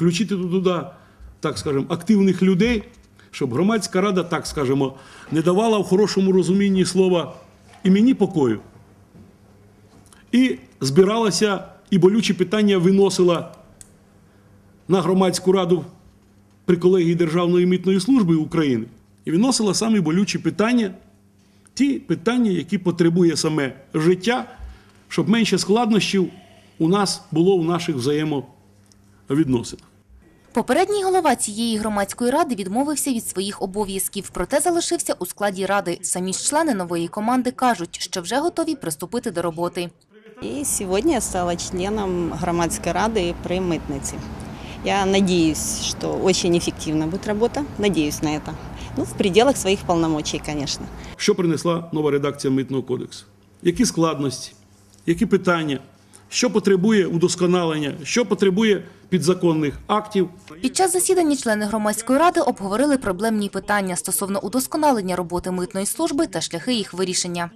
включити туди, так скажемо, активних людей, щоб громадська рада, так скажемо, не давала в хорошому розумінні слова і мені покою. І збиралася і болючі питання виносила на громадську раду при колегії Державної митної служби України і виносила самі болючі питання, ті питання, які потребує саме життя, щоб менше складнощів у нас було в наших взаємовідносинах. Попередній голова цієї громадської ради відмовився від своїх обов'язків, проте залишився у складі ради. Самі ж члени нової команди кажуть, що вже готові приступити до роботи. І сьогодні я стала членом громадської ради при митниці. Я надеюсь, что очень эффективно будет работа. Надеюсь на это. Ну, в пределах своих полномочий, конечно. Що принесла нова редакція Митного кодексу? Які складності, які питання, що потребує удосконалення, що потребує підзаконних актів. Під час засідання члени громадської ради обговорили проблемні питання стосовно удосконалення роботи митної служби та шляхи їх вирішення.